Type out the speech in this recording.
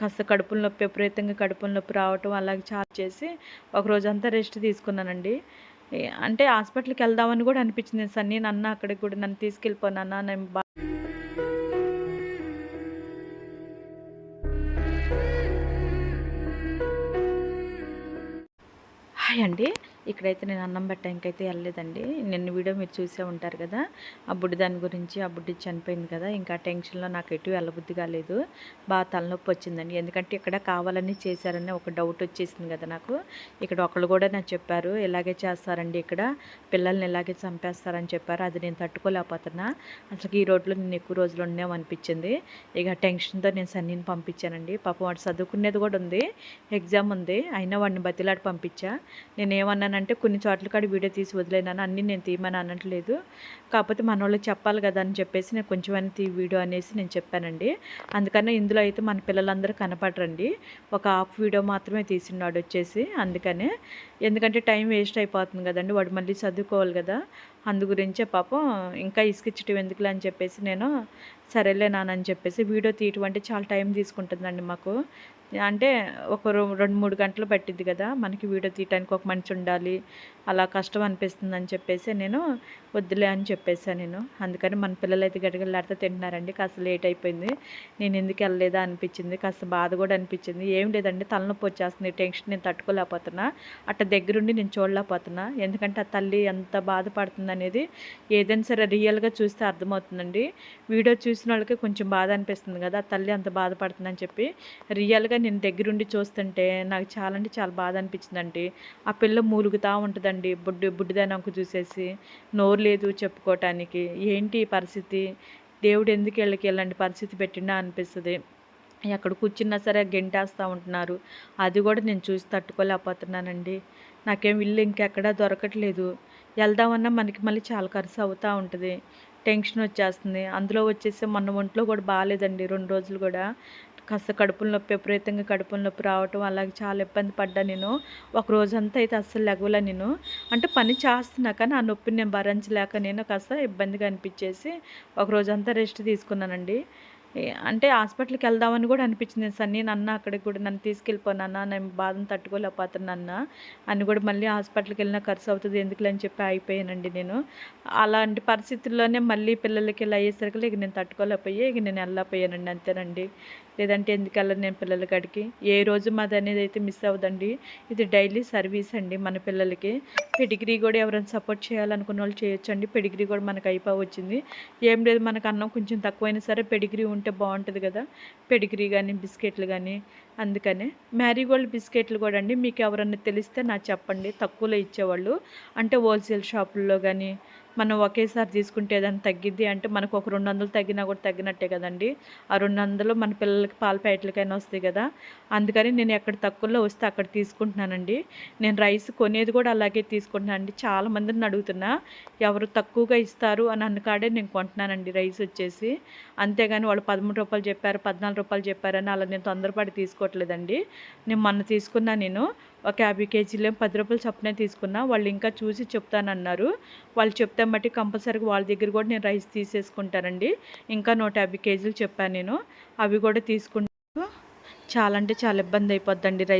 కాస్త కడుపుల నొప్పి విపరీతంగా కడుపుల నొప్పి రావటం అలాగే చాలా చేసి ఒక రోజంతా రెస్ట్ తీసుకున్నానండి. అంటే హాస్పిటల్కి వెళ్దామని కూడా అనిపించింది. సన్నీ నన్న అక్కడికి కూడా నన్ను తీసుకెళ్ళిపోనా నేను బా హాయ్ అండి. ఇక్కడైతే నేను అన్నం పెట్టడానికి అయితే వెళ్ళలేదండి. నిన్న వీడియో మీరు చూసే ఉంటారు కదా ఆ బుడ్డి దాని గురించి ఆ బుడ్డి చనిపోయింది కదా ఇంకా ఆ టెన్షన్లో నాకు ఎటు వెళ్ళబుద్ధి కాలేదు బాగా తలనొప్పి వచ్చిందండి. ఎందుకంటే ఇక్కడ కావాలని చేశారని ఒక డౌట్ వచ్చేసింది కదా నాకు. ఇక్కడ ఒకళ్ళు కూడా నాకు చెప్పారు ఇలాగే చేస్తారండి ఇక్కడ పిల్లల్ని ఇలాగే చంపేస్తారని చెప్పారు. అది నేను తట్టుకోలేకపోతున్నా. అసలు ఈ రోడ్లో నేను ఎక్కువ రోజులు ఉండేమనిపించింది ఇక టెన్షన్తో నేను సన్నీని పంపించానండి. పాపం వాడు చదువుకునేది కూడా ఉంది ఎగ్జామ్ ఉంది. అయినా వాడిని బతిలాడి పంపించా. నేను అంటే కొన్ని చోట్ల కాడ వీడియో తీసి వదిలేనాను అన్నీ నేను తీయమని అనట్లేదు. కాకపోతే మన వాళ్ళకి చెప్పాలి కదా అని చెప్పేసి నేను కొంచెమైనా తీ వీడియో అనేసి నేను చెప్పానండి. అందుకనే ఇందులో అయితే మన పిల్లలందరూ కనపడరండి. ఒక హాఫ్ వీడియో మాత్రమే తీసినాడు వచ్చేసి అందుకనే. ఎందుకంటే టైం వేస్ట్ అయిపోతుంది కదండి. వాడు మళ్ళీ చదువుకోవాలి కదా. అందు గురించే పాపం ఇంకా ఇసుకిచ్చటం ఎందుకులే అని చెప్పేసి నేను సరేలే నాన్న అని చెప్పేసి వీడియో తీయటం అంటే చాలా టైం తీసుకుంటుందండి మాకు. అంటే ఒక రో- రెండు మూడు గంటలు పట్టిద్ది కదా మనకి వీడియో తీయటానికి ఒక మనిషి ఉండాలి అలా కష్టం అనిపిస్తుంది అని చెప్పేసి నేను వద్దులే అని చెప్పేసాను నేను. అందుకని మన పిల్లలు అయితే గడగలాడితే తింటున్నారండి కాస్త లేట్ అయిపోయింది. నేను ఎందుకు వెళ్ళలేదా అనిపించింది కాస్త బాధ కూడా అనిపించింది. ఏం లేదండి తలనొప్పి వచ్చేస్తుంది టెన్షన్ నేను తట్టుకోలేకపోతున్నా. అట్ట దగ్గరుండి నేను చూడలేకపోతున్నా. ఎందుకంటే ఆ తల్లి ఎంత బాధపడుతుందని అనేది ఏదైనా సరే రియల్గా చూస్తే అర్థమవుతుందండి. వీడియో చూసిన వాళ్ళకి కొంచెం బాధ అనిపిస్తుంది కదా ఆ తల్లి అంత బాధపడుతుందని చెప్పి. రియల్గా నేను దగ్గరుండి చూస్తుంటే నాకు చాలా అంటే చాలా బాధ అనిపించిందండి. ఆ పిల్ల మూలుగుతూ ఉంటుందండి బుడ్డి బుడ్డిదానంకు చూసేసి. నోరు లేదు చెప్పుకోవటానికి ఏంటి పరిస్థితి? దేవుడు ఎందుకు వెళ్ళకి ఇలాంటి పరిస్థితి పెట్టినా అనిపిస్తుంది. ఎక్కడ కూర్చున్నా సరే గెంటేస్తూ ఉంటున్నారు. అది కూడా నేను చూసి తట్టుకోలేకపోతున్నానండి. నాకేం ఇల్లు ఇంకెక్కడా దొరకట్లేదు. వెళ్దామన్నా మనకి మళ్ళీ చాలా ఖర్చు అవుతూ ఉంటుంది. టెన్షన్ వచ్చేస్తుంది. అందులో వచ్చేసి మొన్న ఒంట్లో కూడా బాగాలేదండి రెండు రోజులు కూడా. కాస్త కడుపుల నొప్పి విపరీతంగా కడుపుల నొప్పి రావటం అలాగే చాలా ఇబ్బంది పడ్డా నేను. ఒక రోజంతా అయితే అస్సలు లెగవలే నేను. అంటే పని చేస్తున్నా కానీ ఆ నొప్పిని నేను భరించలేక నేను కాస్త ఇబ్బందిగా అనిపించేసి ఒక రోజంతా రెస్ట్ తీసుకున్నానండి. అంటే హాస్పిటల్కి వెళ్దామని కూడా అనిపించింది సన్నీ నన్న అక్కడికి కూడా నన్ను తీసుకెళ్ళిపోనన్నా నేను బాధను తట్టుకోలేకపోతున్నాన్న అని కూడా మళ్ళీ హాస్పిటల్కి వెళ్ళినా ఖర్చు అవుతుంది ఎందుకులే అని చెప్పి అయిపోయానండి నేను. అలాంటి పరిస్థితుల్లోనే మళ్ళీ పిల్లలకి ఇలా అయ్యేసరికి ఇక నేను తట్టుకోలేకపోయి ఇక నేను వెళ్ళకపోయానండి అంతేనండి. లేదంటే ఎందుకెళ్ళను నేను పిల్లల కాడికి? ఏ రోజు మాది అనేది అయితే మిస్ అవ్వదండి. ఇది డైలీ సర్వీస్ అండి మన పిల్లలకి. పెడిగ్రీ కూడా ఎవరైనా సపోర్ట్ చేయాలనుకున్న వాళ్ళు చేయొచ్చు అండి పెడిగ్రీ కూడా మనకు అయిపోవచ్చింది. ఏం లేదు మనకు అన్నం కొంచెం తక్కువైనా సరే పెడిగ్రీ ఉంటే బాగుంటుంది కదా. పెడిగ్రీ కానీ బిస్కెట్లు కానీ అందుకనే. మ్యారీగోల్డ్ బిస్కెట్లు కూడా అండి. మీకు ఎవరన్నా తెలిస్తే నాకు చెప్పండి. తక్కువలో ఇచ్చేవాళ్ళు. అంటే హోల్సేల్ షాపుల్లో కానీ మనం ఒకేసారి తీసుకుంటే ఏదైనా తగ్గిద్ది అంటే మనకు ఒక రెండు వందలు తగ్గినా కూడా తగ్గినట్టే కదండి. ఆ రెండు వందలు మన పిల్లలకి పాల ప్యాకెట్లకైనా వస్తాయి కదా. అందుకని నేను ఎక్కడ తక్కువలో వస్తే అక్కడ తీసుకుంటున్నానండి. నేను రైస్ కొనేది కూడా అలాగే తీసుకుంటున్నాను అండి చాలా మందిని అడుగుతున్నా ఎవరు తక్కువగా ఇస్తారు? అని అన్నకాడే నేను కొంటున్నానండి రైస్ వచ్చేసి. అంతేగాని వాళ్ళు పదమూడు రూపాయలు చెప్పారు పద్నాలుగు రూపాయలు చెప్పారని అలా నేను తొందరపడి తీసుకోవట్లేదండి. నేను మొన్న తీసుకున్నా నేను. ఒక యాభై కేజీలు పది రూపాయలు చొప్పున తీసుకున్నా వాళ్ళు ఇంకా చూసి చెప్తానన్నారు. వాళ్ళు చెప్తే బట్టి కంపల్సరీగా వాళ్ళ దగ్గర కూడా నేను రైస్ తీసేసుకుంటానండి. ఇంకా నూట యాభై కేజీలు చెప్పాను నేను. అవి కూడా తీసుకుంటూ చాలా అంటే చాలా ఇబ్బంది అయిపోద్దండి రైస్.